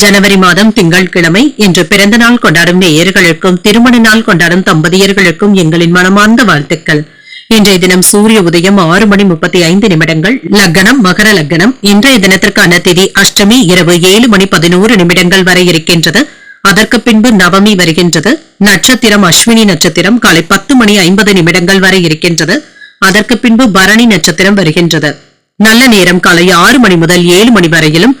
ஜனவரி மாதம் திங்கட்கிழமை இன்று பிறந்த நாள் கொண்டாடும் நேயர்களுக்கும் திருமண நாள் கொண்டாடும் தம்பதியர்களுக்கும் எங்களின் மனமார்ந்த வாழ்த்துக்கள். இன்றைய தினம் சூரிய உதயம் ஆறு மணி முப்பத்தி ஐந்து நிமிடங்கள். லக்னம் மகர லக்னம். இன்றைய தினத்திற்கான திதி அஷ்டமி இரவு ஏழு மணி பதினோரு நிமிடங்கள் வரை இருக்கின்றது. அதற்கு பின்பு நவமி வருகின்றது. நட்சத்திரம் அஸ்வினி நட்சத்திரம் காலை பத்து மணி ஐம்பது நிமிடங்கள் வரை இருக்கின்றது. அதற்கு பின்பு பரணி நட்சத்திரம் வருகின்றது. நல்ல நேரம் காலை ஆறு மணி முதல் ஏழு மணி வரையிலும்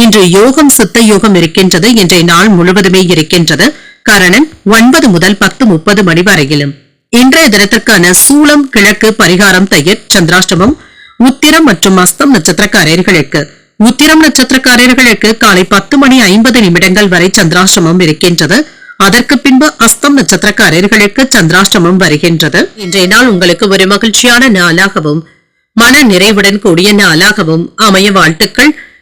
இன்று யோகம் சித்த யோகம் இருக்கின்றது. இன்றைய நாள் முழுவதுமே இருக்கின்றது. கரணன் ஒன்பது முதல் பத்து முப்பது மணி வரையிலும். இன்றைய தினத்திற்கான சூளம் கிழக்கு பரிகாரம் தயிர் சந்திராஷ்டமம் உத்திரம் மற்றும் அஸ்தம் நட்சத்திரக்காரர்களுக்கு. உத்திரம் நட்சத்திரக்காரர்களுக்கு காலை பத்து மணி ஐம்பது நிமிடங்கள் வரை சந்திராஷ்டமம் இருக்கின்றது. அதற்கு பின்பு அஸ்தம் நட்சத்திரக்காரர்களுக்கு சந்திராஷ்டமம் வருகின்றது. இன்றைய நாள் உங்களுக்கு ஒரு மகிழ்ச்சியான நாளாகவும் மன நிறைவுடன் கூடிய நாளாகவும் அமைய வாழ்த்துக்கள்.